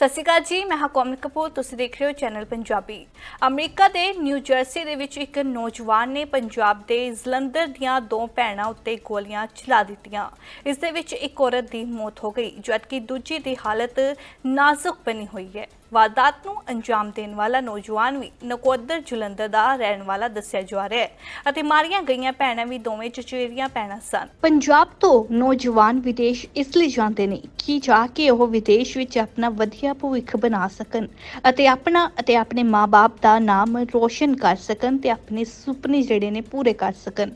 ਸਤਿ ਸ਼੍ਰੀ ਅਕਾਲ ਜੀ, ਮੈਂ ਹਾਂ ਕੋਮਲ ਕਪੂਰ, ਤੁਸੀਂ ਦੇਖ ਰਹੇ ਹੋ ਚੈਨਲ ਪੰਜਾਬੀ। ਅਮਰੀਕਾ ਦੇ ਨਿਊ ਜਰਸੀ ਦੇ ਵਿੱਚ ਇੱਕ ਨੌਜਵਾਨ ਨੇ ਪੰਜਾਬ ਦੇ ਜਲੰਧਰ ਦੀਆਂ ਦੋ ਭੈਣਾਂ ਉੱਤੇ ਗੋਲੀਆਂ ਚਲਾ ਦਿੱਤੀਆਂ। ਇਸ ਦੇ ਵਿੱਚ ਇੱਕ ਔਰਤ ਦੀ ਮੌਤ ਹੋ ਗਈ, ਜਦਕਿ ਦੂਜੀ ਦੀ ਹਾਲਤ ਨਾਜ਼ੁਕ ਬਣੀ ਹੋਈ ਹੈ। ਵਾਰਦਾਤ ਨੂੰ ਅੰਜਾਮ ਦੇਣ ਵਾਲਾ ਨੌਜਵਾਨ ਵੀ ਨਕੋਦਰ ਜਲੰਧਰ ਦਾ ਰਹਿਣ ਵਾਲਾ ਦੱਸਿਆ ਜਾ ਰਿਹਾ ਹੈ ਅਤੇ ਮਾਰੀਆਂ ਗਈਆਂ ਭੈਣਾਂ ਵੀ ਦੋਵੇਂ ਚਚੇਰੀਆਂ ਭੈਣਾਂ ਸਨ। ਪੰਜਾਬ ਤੋਂ ਨੌਜਵਾਨ ਵਿਦੇਸ਼ ਇਸ ਲਈ ਜਾਂਦੇ ਨੇ ਕਿ ਜਾ ਕੇ ਉਹ ਵਿਦੇਸ਼ ਵਿੱਚ ਆਪਣਾ ਵਧੀਆ ਭਵਿੱਖ ਬਣਾ ਸਕਣ ਅਤੇ ਆਪਣਾ ਅਤੇ ਆਪਣੇ ਮਾਪੇ ਦਾ ਨਾਮ ਰੋਸ਼ਨ ਕਰ ਸਕਣ ਤੇ ਆਪਣੇ ਸੁਪਨੇ ਜਿਹੜੇ ਨੇ ਪੂਰੇ ਕਰ ਸਕਣ।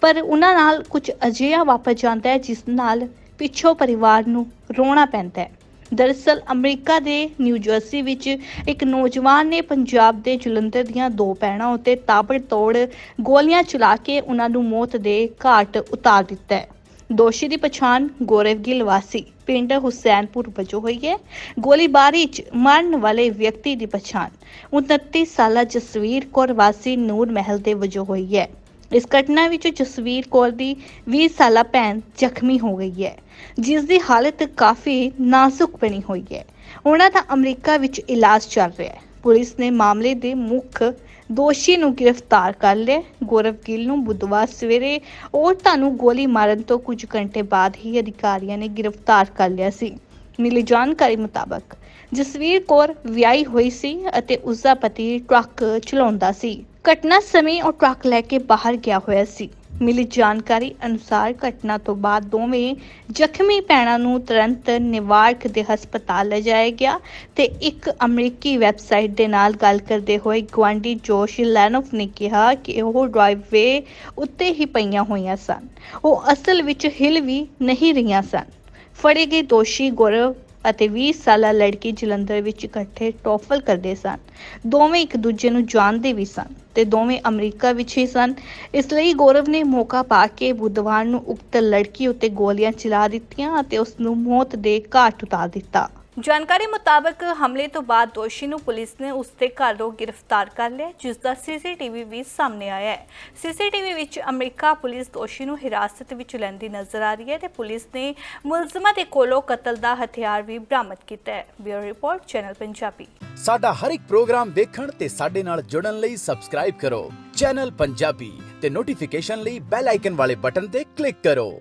ਪਰ ਉਹਨਾਂ ਨਾਲ ਕੁਝ ਅਜਿਹਾ ਵਾਪਰ ਜਾਂਦਾ ਹੈ ਜਿਸ ਨਾਲ ਪਿੱਛੋਂ ਪਰਿਵਾਰ ਨੂੰ ਰੋਣਾ ਪੈਂਦਾ ਹੈ। ਦਰਅਸਲ ਅਮਰੀਕਾ ਦੇ ਨਿਊ ਜਰਸੀ ਵਿੱਚ ਇੱਕ ਨੌਜਵਾਨ ਨੇ ਪੰਜਾਬ ਦੇ ਜਲੰਧਰ ਦੀਆਂ ਦੋ ਭੈਣਾਂ ਉੱਤੇ ਤਾਬੜਤੋੜ ਗੋਲੀਆਂ ਚਲਾ ਕੇ ਉਹਨਾਂ ਨੂੰ ਮੌਤ ਦੇ ਘਾਟ ਉਤਾਰ ਦਿੱਤਾ ਹੈ। ਦੋਸ਼ੀ ਦੀ ਪਛਾਣ ਗੌਰਵ ਗਿੱਲ ਵਾਸੀ ਪਿੰਡ ਹੁਸੈਨਪੁਰ ਵਜੋਂ ਹੋਈ ਹੈ। ਗੋਲੀਬਾਰੀ 'ਚ ਮਰਨ ਵਾਲੇ ਵਿਅਕਤੀ ਦੀ ਪਛਾਣ 29 ਸਾਲਾ ਜਸਵੀਰ ਕੌਰ ਵਾਸੀ ਨੂਰ ਮਹਿਲ ਦੇ ਵਜੋਂ ਹੋਈ ਹੈ। ਇਸ ਘਟਨਾ ਵਿੱਚ ਜਸਵੀਰ ਕੌਰ ਦੀ 20 ਸਾਲਾ ਭੈਣ ਜ਼ਖਮੀ ਹੋ ਗਈ ਹੈ, ਜਿਸ ਦੀ ਹਾਲਤ ਕਾਫੀ ਨਾਜ਼ੁਕ ਬਣੀ ਹੋਈ ਹੈ। ਉਹਨਾਂ ਦਾ ਅਮਰੀਕਾ ਵਿੱਚ ਇਲਾਜ ਚੱਲ ਰਿਹਾ ਹੈ। ਪੁਲਿਸ ਨੇ ਮਾਮਲੇ ਦੇ ਮੁੱਖ ਦੋਸ਼ੀ ਨੂੰ ਗ੍ਰਿਫਤਾਰ ਕਰ ਲਿਆ। ਗੌਰਵ ਗਿੱਲ ਨੂੰ ਬੁੱਧਵਾਰ ਸਵੇਰੇ ਔਰਤਾਂ ਨੂੰ ਗੋਲੀ ਮਾਰਨ ਤੋਂ ਕੁਝ ਘੰਟੇ ਬਾਅਦ ਹੀ ਅਧਿਕਾਰੀਆਂ ਨੇ ਗ੍ਰਿਫਤਾਰ ਕਰ ਲਿਆ ਸੀ। ਮਿਲੀ ਜਾਣਕਾਰੀ ਮੁਤਾਬਕ ਜਸਵੀਰ ਕੌਰ ਵਿਆਹੀ ਹੋਈ ਸੀ ਅਤੇ ਉਸ ਦਾ ਪਤੀ ਟਰੱਕ ਚਲਾਉਂਦਾ ਸੀ। ਘਟਨਾ ਸਮੇਂ ਉਹ ਟਰੱਕ ਲੈ ਕੇ ਬਾਹਰ ਗਿਆ ਹੋਇਆ ਸੀ। ਮਿਲੀ ਜਾਣਕਾਰੀ ਅਨੁਸਾਰ ਘਟਨਾ ਤੋਂ ਬਾਅਦ ਦੋਵੇਂ ਜ਼ਖਮੀ ਭੈਣਾਂ ਨੂੰ ਤੁਰੰਤ ਨਿਵਾਰਕ ਦੇ ਹਸਪਤਾਲ ਲਿਜਾਇਆ ਗਿਆ ਤੇ ਇੱਕ ਅਮਰੀਕੀ ਵੈਬਸਾਈਟ ਦੇ ਨਾਲ ਗੱਲ ਕਰਦੇ ਹੋਏ ਗਵਾਂਡੀ ਜੋਸ਼ ਲੈਨੋਫ ਨੇ ਕਿਹਾ ਕਿ ਉਹ ਡਰਾਈਵਵੇ ਉੱਤੇ ਹੀ ਪਈਆਂ ਹੋਈਆਂ ਸਨ। ਉਹ ਅਸਲ ਵਿੱਚ ਹਿਲ ਵੀ ਨਹੀਂ ਰਹੀਆਂ ਸਨ। ਫੜੇ ਗਏ ਦੋਸ਼ੀ ਗੌਰਵ ਅਤੇ 20 ਸਾਲਾ ਲੜਕੀ ਜਲੰਧਰ ਵਿੱਚ ਇਕੱਠੇ ਟੋਫਲ ਕਰਦੇ ਸਨ। ਦੋਵੇਂ ਇੱਕ ਦੂਜੇ ਨੂੰ ਜਾਣਦੇ ਵੀ ਸਨ ਤੇ ਦੋਵੇਂ ਅਮਰੀਕਾ ਵਿੱਚ ਹੀ ਸਨ। ਇਸ ਲਈ ਗੌਰਵ ਨੇ ਮੌਕਾ ਪਾ ਕੇ ਬੁੱਧਵਾਰ ਨੂੰ ਉਕਤ ਲੜਕੀ ਉੱਤੇ ਗੋਲੀਆਂ ਚਲਾ ਦਿੱਤੀਆਂ ਅਤੇ ਉਸ ਨੂੰ ਮੌਤ ਦੇ ਘਾਟ ਉਤਾਰ ਦਿੱਤਾ। ਜਾਣਕਾਰੀ ਮੁਤਾਬਕ ਹਮਲੇ ਤੋਂ ਬਾਅਦ ਦੋਸ਼ੀ ਨੂੰ ਪੁਲਿਸ ਨੇ ਉਸ ਦੇ ਘਰੋਂ ਗ੍ਰਿਫਤਾਰ ਕਰ ਲਿਆ ਜਿਸ ਦਾ ਸੀਸੀਟੀਵੀ ਵੀ ਸਾਹਮਣੇ ਆਇਆ ਹੈ। ਸੀਸੀਟੀਵੀ ਵਿੱਚ ਅਮਰੀਕਾ ਪੁਲਿਸ ਦੋਸ਼ੀ ਨੂੰ ਹਿਰਾਸਤ ਵਿੱਚ ਲੈਂਦੀ ਨਜ਼ਰ ਆ ਰਹੀ ਹੈ ਤੇ ਪੁਲਿਸ ਨੇ ਮੁਲਜ਼ਮਾਂ ਦੇ ਕੋਲੋਂ ਕਤਲ ਦਾ ਹਥਿਆਰ ਵੀ ਬਰਾਮਦ ਕੀਤਾ ਹੈ। Bureau report, channel Punjabi. ਸਾਡਾ ਹਰ ਇੱਕ ਪ੍ਰੋਗਰਾਮ ਦੇਖਣ ਤੇ ਸਾਡੇ ਨਾਲ ਜੁੜਨ ਲਈ ਸਬਸਕ੍ਰਾਈਬ ਕਰੋ। ਚੈਨਲ ਪੰਜਾਬੀ ਤੇ ਨੋਟੀਫਿਕੇਸ਼ਨ ਲਈ ਬੈਲ ਆਈਕਨ ਵਾਲੇ ਬਟਨ ਤੇ ਕਲਿੱਕ ਕਰੋ।